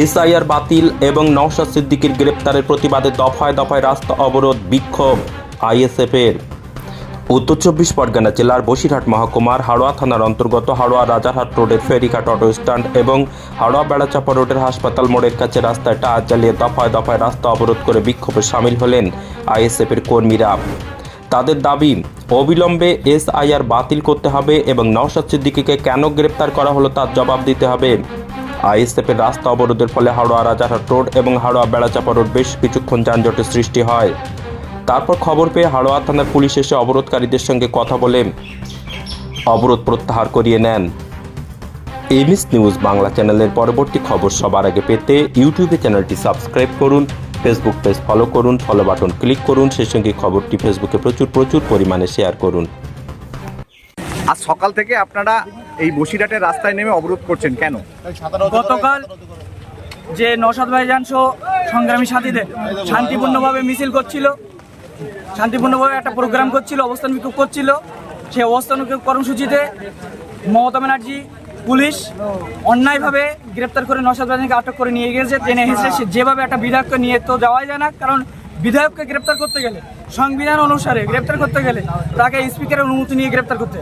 SIR বাতিল এবং নওশাদ সিদ্দিকীর গ্রেপ্তারের প্রতিবাদে দফায় দফায় রাস্তা অবরোধ, বিক্ষোভ আইএসএফের। উত্তর চব্বিশ পরগনা জেলার বসিরহাট মহকুমার হাড়োয়া থানার অন্তর্গত হাড়োয়া রাজারহাট রোডের ফেরিঘাট অটো স্ট্যান্ড এবং হাড়োয়া বেড়াচাপা রোডের হাসপাতাল মোড়ের কাছে রাস্তায় টায়ার জ্বালিয়ে দফায় দফায় রাস্তা অবরোধ করে বিক্ষোভে সামিল হলেন আইএসএফের কর্মীরা। তাদের দাবি, অবিলম্বে এসআইআর বাতিল করতে হবে এবং নওশাদ সিদ্দিকীকে কেন গ্রেপ্তার করা হলো তার জবাব দিতে হবে। আইএসএফের রাস্তা অবরোধের ফলে হাড়োয়া রাজারহাট রোড এবং হাড়োয়া বেড়াচাপা রোড বেশ কিছুক্ষণ যানজটের সৃষ্টি হয়। তারপর খবর পেয়ে হাড়োয়া থানার পুলিশ এসে অবরোধকারীদের সঙ্গে কথা বলে অবরোধ প্রত্যাহার করিয়ে নেন। এমএস নিউজ বাংলা চ্যানেলের পরবর্তী খবর সবার আগে পেতে ইউটিউবে চ্যানেলটি সাবস্ক্রাইব করুন, ফেসবুক পেজ ফলো করুন ফলো বাটন ক্লিক করুন, সেই সঙ্গে খবরটি ফেসবুকে প্রচুর প্রচুর পরিমাণে শেয়ার করুন। আজ সকাল থেকে আপনারা এই বসিরহাটের রাস্তায় নেমে অবরোধ করছেন, কেন? গতকাল যে নসাদ ভাইজান সহ সংগ্রামী সাথীদের শান্তিপূর্ণভাবে মিছিল করছিল, শান্তিপূর্ণভাবে একটা প্রোগ্রাম করছিল, অবস্থান বিক্ষোভ করছিল। সেই অবস্থান কর্মসূচিতে মমতা ব্যানার্জি, পুলিশ অন্যায়ভাবে গ্রেপ্তার করে নসাদ ভাইজানকে আটক করে নিয়ে গেছে ট্রেনে হেসে যেভাবে একটা বিধায়ককে নিয়ে তো যাওয়াই যায় না, কারণ বিধায়ককে গ্রেপ্তার করতে গেলে সংবিধান অনুসারে গ্রেপ্তার করতে গেলে তাকে স্পিকারের অনুমতি নিয়ে গ্রেপ্তার করতে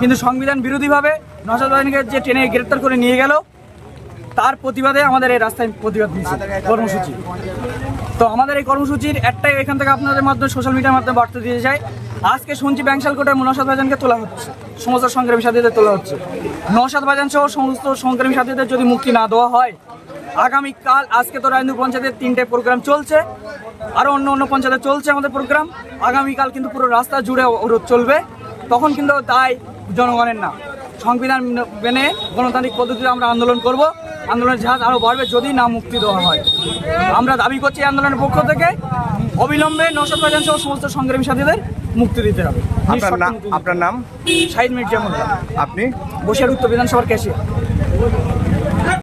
কিন্তু সংবিধান বিরোধীভাবে নসাদ যে ট্রেনে গ্রেপ্তার করে নিয়ে গেল, তার প্রতিবাদে আমাদের এই রাস্তায় প্রতিবাদ কর্মসূচি। তো আমাদের এই কর্মসূচির একটাই এখান থেকে আপনাদের মাধ্যমে সোশ্যাল মিডিয়ার মাধ্যমে বার্তা দিয়ে যায়, আজকে শুনছি ব্যাংশাল কোর্টে নৌসাদ ভাইজানকে তোলা হচ্ছে, সমস্ত সংগ্রামী সাথীদের তোলা হচ্ছে। নৌসাদ ভাইজান সহ সমস্ত সংগ্রামী সাথীদের যদি মুক্তি না দেওয়া হয় আগামীকাল আজকে তো রাজেন্দ্র পঞ্চায়েতের তিনটে প্রোগ্রাম চলছে। আরও অন্য অন্য পঞ্চায়েতে চলছে আমাদের প্রোগ্রাম। আগামীকাল কিন্তু পুরো রাস্তা জুড়ে অবরোধ চলবে। তখন কিন্তু তাই জনগণের না। সংবিধান মেনে গণতান্ত্রিক পদ্ধতিতে আমরা আন্দোলন করব। আন্দোলনের ঝাঁজ আরও বাড়বে যদি না মুক্তি দেওয়া হয়। আমরা দাবি করছি আন্দোলনের পক্ষ থেকে অবিলম্বে নশো পার্সেন্ট সহ সমস্ত সংগ্রামী সাথীদের মুক্তি দিতে হবে। আপনার নাম আপনার নাম? শাহিদ মির্জা মোল্লা আপনি? বসিরহাট উত্তর বিধানসভার ক্যাশিয়ার।